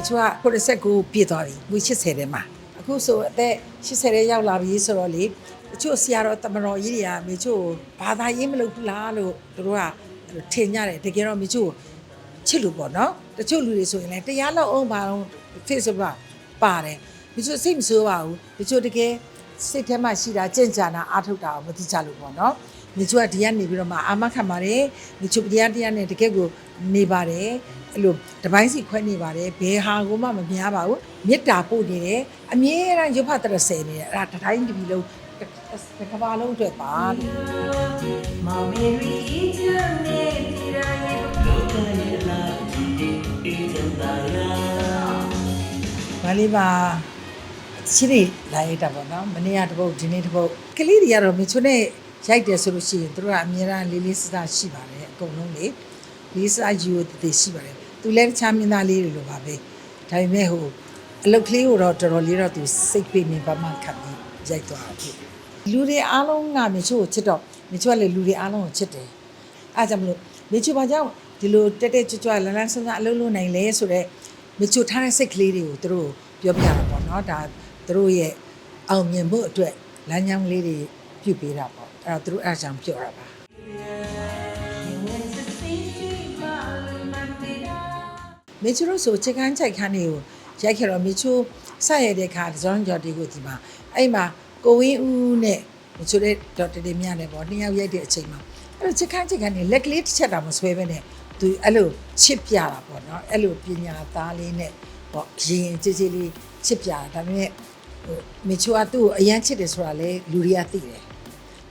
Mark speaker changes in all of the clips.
Speaker 1: မိချူက89ပြည့်သွားပြီငွေ80ထဲမှာအခုဆိုအသက်80ထဲရောက်လာပြီဆိုတော့လေတချို့ဆရာတော်တမတော်ကြီးတွေကမိချူကိုဘာသာရေးမလုပ်ဘူးလားလို့သူတို့ကအဲ့လိုထင်ကြတယ်တကယ်တော့မိချူကိုချစ်လို့ပေါ့နော်တချို့လူတွေဆိုရင်လည်းတရားလောက်အောင်ပါအောင် Facebook ကပါတယ်မိချူစိတ်မဆိုးပါဘူးမိချူတကယ်စိတ်ထဲမှာရှိတာကြင်ကြနာအားထုတ်တာကိုမသိကြလို့ပေါ့နော် မိချူကဒီကနေပြီးတော့မှအာမခံပါတယ်မိချူတရားတရားနဲ့တကယ်ကိုနေပါတယ်အဲ့လိုတပိုင်းစီခွဲနေပါတယ်ဘယ်ဟာကိုမှမများပါဘူးမေတ္တာပို့နေတယ်အမြဲတမ်းရုပ်ဖတ်တရဆယ်နေတယ်အဲ့ဒါတစ်တိုင်းတစ်ပြည်လုံးတစ်ကဘာလုံးအတွက်ပါလို့
Speaker 2: Mommy read your name, did I ever
Speaker 1: မလေးပါချစ်နေလာရတာပေါ့နော်မနေ့ကတစ်ပုတ်ဒီနေ့တစ်ပုတ်ကလေးတွေကတော့မချွနဲ့ ရိုက်တယ်ဆိုလို့ရှိရင်တို့ကအမြဲတမ်းလေးလေးစစရှိပါတယ်အကုန်လုံးလေလေးစစယူတည်ရှိပါတယ်သူလည်းတခြားမင်းသားလေးတွေလိုပါပဲဒါပေမဲ့ဟိုအလုတ်ကလေးကိုတော့တော်တော်လေးတော့သူစိတ်ပိနေပါမှခံပြီးရိုက်သွားတယ်လူတွေအားလုံးကမချို့ကိုချစ်တော့မချို့ကလည်းလူတွေအားလုံးကိုချစ်တယ်အားကြောင့်မလို့မချို့ဘာကြောင့်ဒီလိုတက်တက်ကြွကြွလန်းလန်းဆန်းဆန်းအလုပ်လုပ်နိုင်လဲဆိုတော့မချိုထားတဲ့စိတ်ကလေးတွေကိုသူတို့ပြောပြတာပေါ့နော်ဒါသူတို့ရဲ့အောင်မြင်မှုအတွက်လမ်းကြောင်းလေးတွေပြုပေးတာပေါ့ အဲ့တော့သူတို့အဲ့ဒါကြောင့်ပြောတာပါ
Speaker 2: went to see my Lumandira?
Speaker 1: မေချိုတို့ဆိုချစ်ကန်းချိုက်ခန်းတွေကိုရိုက်ခဲ့တော့မေချိုဆက်ရတဲ့ခါကြောင်းကြော်တီကိုဒီမှာအဲ့မှာကိုဝင်းဦးနဲ့မေချိုတဲ့ဒေါက်တာတေမြနဲ့ပေါ့နှစ်ယောက်ရိုက်တဲ့အချိန်မှာအဲ့လိုချစ်ကန်းချိုက်ခန်းတွေလက်ကလေးတစ်ချက်တောင်မဆွဲဘဲနဲ့သူအဲ့လိုချစ်ပြတာပေါ့နော်အဲ့လိုပညာသားလေးနဲ့ပေါ့ရင်ကြည်ကြည်လေးချစ်ပြတာဒါပေမဲ့ဟိုမေချိုကသူ့ကိုအရန်ချစ်တယ်ဆိုတာလေလူတွေကသိတယ်အဲ့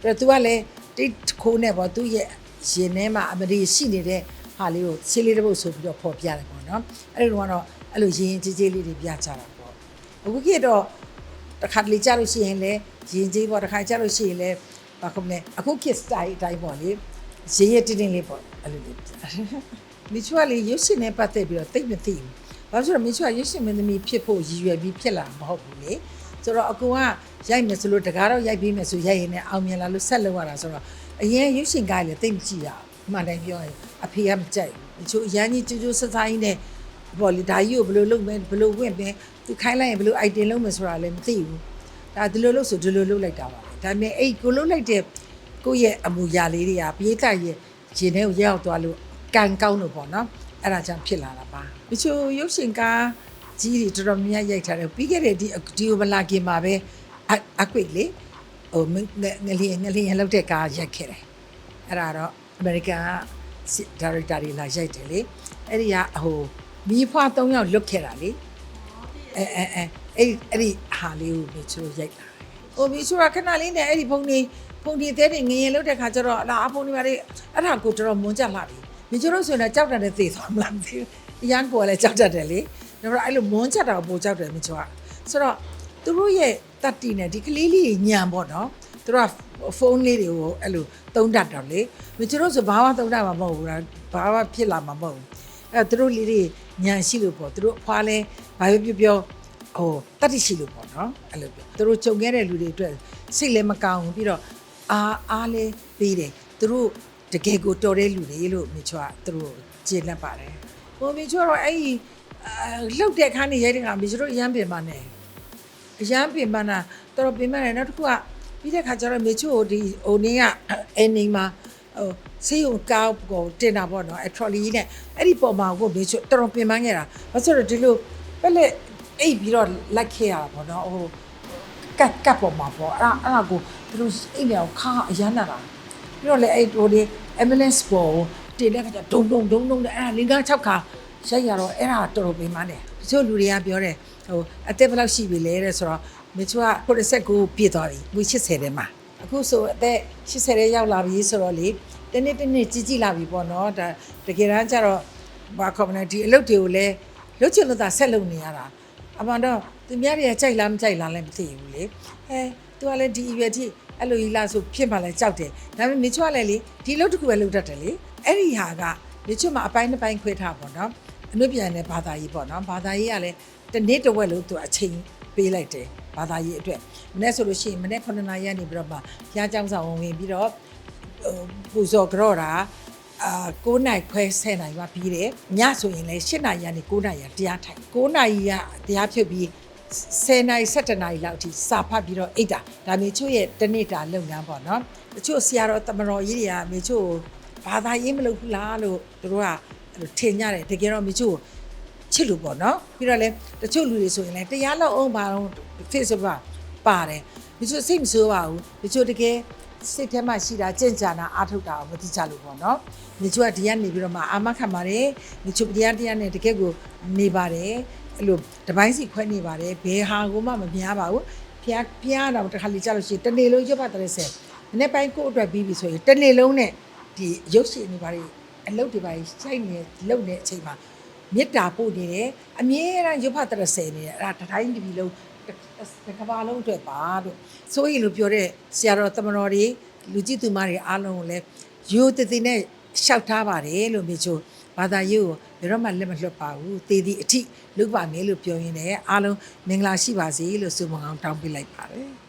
Speaker 1: တော့ तू ကလည်းတိတ်ခိုးနေပေါ့သူ့ရဲ့ရင်ထဲမှာအမဒီရှိနေတဲ့ဟာလေးကိုဆေးလေးတစ်ပုတ်ဆိုပြီးတော့ဖော်ပြတယ်ပေါ့နော်အဲ့ဒီတော့ကတော့အဲ့လိုရင်ကြီးကြီးလေးတွေပြကြတာပေါ့အခုခေတ်တော့တစ်ခါတလေကြားလို့ရှိရင်လည်းရင်ကြီးပေါ့တစ်ခါကြားလို့ရှိရင်လည်းဘာခုမလဲအခုခေတ်စတိုင်အတိုင်းပေါ့လေရေရတင်းတင်းလေးပေါ့အဲ့လိုလေးပြမိချွာလေးရုပ်ရှင်နဲ့ပတ်သက်ပြီးတော့တိတ်မသိဘူးဘာလို့ဆိုတော့မိချွာရုပ်ရှင်မင်းသမီးဖြစ်ဖို့ရည်ရွယ်ပြီးဖြစ်လာမှာမဟုတ်ဘူးလေ ဆိုတော့အကူကရိုက်မယ်ဆိုလို့တကားတော့ရိုက်ပြီးမယ်ဆိုရိုက်ရင်လည်းအောင်မြင်လာလို့ဆက်လုပ်ရတာဆိုတော့အရင်ရွှေရှင်ကားလည်းတိတ်မကြည့်ရဘူးအမှန်တိုင်းပြောရင်အဖေကမကြိုက်ဘူးတချို့အရန်ကြီးကျူးကျူးဆဆကြီးနဲ့ဘောလီဒါကြီးကိုဘယ်လိုလုပ်မယ်ဘယ်လိုဝင်မယ်သူခိုင်းလိုက်ရင်ဘယ်လို item လုပ်မယ်ဆိုတာလည်းမသိဘူးဒါဒီလိုလုပ်ဆိုဒီလိုလုပ်လိုက်တာပါပဲဒါပေမဲ့အဲ့ကိုလုပ်လိုက်တဲ့ကိုယ့်ရဲ့အမူအရာလေးတွေကပြေးတက်ရဲ့ရင်ထဲကိုရောက်သွားလို့ကန်ကောင်းလို့ပေါ့နော်အဲ့ဒါကြောင့်ဖြစ်လာတာပါတချို့ရုပ်ရှင်ကား ကြီးတွေတော်တော်များများရိုက်ထားတယ်ပြီးခဲ့တဲ့ဒီဒီယိုမလာကင်မှာပဲအအကွေလေဟိုငငလျင်ငလျင်လောက်တဲ့ကားရိုက်ခဲ့တယ်အဲ့ဒါတော့အမေရိကန်ကဒါရိုက်တာတွေလာရိုက်တယ်လေအဲ့ဒီကဟိုမိဖွား၃ယောက်လွတ်ခဲ့တာလေအဲအဲအဲအဲ့ဒီအဲ့ဒီဟာလေးကိုမိချိုးရိုက်တာဟိုမိချိုးကခဏလေးနဲ့အဲ့ဒီဖုန်နေဖုန်ဒီသေးတယ်ငရင်လောက်တဲ့ခါကျတော့အလားအဖုန်ဒီပါလေအဲ့ဒါကိုတော်တော်မွန်ကြလာပြီမိချိုးတို့ဆိုရင်တော့ကြောက်တယ်သေသွားမလားမသိဘူးအရန်ကိုလည်းကြောက်တတ်တယ်လေ ဒါပေမဲ့အဲ့လိုမွန်းချက်တာကိုပိုကြောက်တယ်မချောကဆိုတော့သူတို့ရဲ့တတ်တီနဲ့ဒီကလေးလေးညံပေါ့နော်သူတို့ကဖုန်းလေးတွေကိုအဲ့လိုသုံးတတ်တော့လေမချေတို့ဆိုဘာမှသုံးတတ်မှာမဟုတ်ဘူးလားဘာမှဖြစ်လာမှာမဟုတ်ဘူးအဲ့သူတို့လေးတွေညံရှိလို့ပေါ့သူတို့အဖွားလဲဘာပဲပြောပြောဟိုတတ်တိရှိလို့ပေါ့နော်အဲ့လိုပြောသူတို့ကြုံခဲ့တဲ့လူတွေအတွက်စိတ်လည်းမကောင်းဘူးပြီးတော့အားအားလည်းပေးတယ်သူတို့တကယ်ကိုတော်တဲ့လူတွေလို့မချောကသူတို့ကျေနပ်ပါတယ်ဟိုမချောတော့အဲ့ဒီအဲ လှုပ်တဲ့ခါနေရိုက်တဲ့ခါမီတို့အရန်ပင်မနဲ့အရန်ပင်မနာတော်တော်ပင်မနဲ့နောက်တစ်ခုကပြီးတဲ့ခါကျတော့မေချိုကိုဒီဟိုနေ့ကအင်းနေမှာဟိုဆေးရုံကောက်ကိုတင်တာပေါ့နော်အထရလီနဲ့အဲ့ဒီပုံမှာကိုမေချိုတော်တော်ပင်မခဲ့တာဘာလို့လဲဒီလိုပက်လက်အိပ်ပြီးတော့လိုက်ခဲ့ရတာပေါ့နော်ဟိုကတ်ကတ်ပေါ်မှာပေါ့အဲ့ဒါအဲ့ဒါကိုသူတို့အိပ်နေအောင်ခါအရန်နာတာပြီးတော့လေအဲ့ဟိုဒီ ambulance ပေါ်တင်တဲ့ခါကျဒုံဒုံဒုံဒုံတဲ့အဲ့ဒါလင်္ကာ6ခါ ရိုက်ရတော့အဲ့ဒါတော်တော်ပင်မတယ်တချို့လူတွေကပြောတယ်ဟိုအသက်ဘယ်လောက်ရှိပြီလဲတဲ့ဆိုတော့မချိုက89ပြည့်သွားပြီငွေ80ထဲမှာအခုဆိုအသက်80ထဲရောက်လာပြီဆိုတော့လေတနေ့တနေ့ကြီးကြီးလာပြီပေါ့နော်ဒါတကယ်တမ်းကျတော့ဘာခေါ်မလဲဒီအလုပ်တွေကိုလည်းလွတ်ချင်လို့သာဆက်လုပ်နေရတာအမှန်တော့သူများတွေကကြိုက်လားမကြိုက်လားလည်းမသိဘူးလေဟဲသူကလည်းဒီအရွယ်ထိအဲ့လိုကြီးလားဆိုဖြစ်မှလည်းကြောက်တယ်ဒါပေမဲ့မချိုကလည်းလေဒီအလုပ်တစ်ခုပဲလုပ်တတ်တယ်လေအဲ့ဒီဟာကမချိုမှာအပိုင်းတစ်ပိုင်းခွဲထားပေါ့နော် အနုပြန်တဲ့ဘာသာရေးပေါ့နော်ဘာသာရေးကလည်းတနေ့တစ်ဝက်လို့သူအချိန်ပေးလိုက်တယ်ဘာသာရေးအတွက်မနေ့ဆိုလို့ရှိရင်မနေ့9နာရီကနေပြီးတော့မှဘုရားကျောင်းဆောင်ဝင်ပြီးတော့ပူဇော်ကြောတာအာ9နိုင်ခွဲ10နိုင်ပါပြီးတယ်ညဆိုရင်လည်း8နိုင်ရနေ9နိုင်ရတရားထိုင်9နိုင်ရတရားဖြုတ်ပြီး10နိုင်17နိုင်လောက်အထိစာဖတ်ပြီးတော့အိတ်တာဒါမျိုးချို့ရဲ့တနေ့တာလုပ်ငန်းပေါ့နော်တချို့ဆရာတော်တမတော်ကြီးတွေကမျိုးချို့ဘာသာရေးမလုပ်ဘူးလားလို့တို့က ထင်ကြတယ်တကယ်တော့မေချို့ချစ်လို့ပေါ့နော်ပြီးတော့လဲတချို့လူတွေဆိုရင်လဲတရားလောက်အောင်ပါတော့ Facebook ကပါတယ်ဒီချို့စိတ်မဆိုးပါဘူးဒီချို့တကယ်စိတ်ထဲမှာရှိတာကြင်ကြာနာအားထုတ်တာကိုမသိကြလို့ပေါ့နော်ဒီချို့ကဒီကနေပြီးတော့မှအာမခံပါတယ်ဒီချို့တရားတရားနဲ့တကယ်ကိုနေပါတယ်အဲ့လိုတပိုင်းစီခွဲနေပါတယ်ဘယ်ဟာကိုမှမများပါဘူးဖျားဖျားတော့တစ်ခါလေကြာလို့ရှိရင်တစ်နေ့လုံးရွတ်ပတ်တဲ့ဆက်မနေ့ပိုင်းကိုယ့်အတွက်ပြီးပြီဆိုရင်တစ်နေ့လုံးနဲ့ဒီရုပ်ရှင်တွေပါ အလုပ်တွေပါစိုက်နေလုပ်နေတဲ့အချိန်မှာမေတ္တာပို့နေတယ်အမြဲတမ်းရုပ်ဖတ်တရဆယ်နေတယ်အဲ့ဒါတစ်တိုင်းတစ်ပြည်လုံးတစ်တစ်ကမ္ဘာလုံးအတွက်ပါလို့ဆိုရင်လို့ပြောတဲ့ဆရာတော်တမတော်တွေလူကြည့်သူမတွေအားလုံးကိုလည်းရိုးတည်တည်နဲ့ရှောက်ထားပါတယ်လို့မြေချိုဘာသာရေးကိုဘယ်တော့မှလက်မလွတ်ပါဘူးတည်တည်အထိလုပ်ပါမယ်လို့ပြောရင်းနဲ့အားလုံးမင်္ဂလာရှိပါစေလို့ဆုမွန်အောင်တောင်းပေးလိုက်ပါတယ်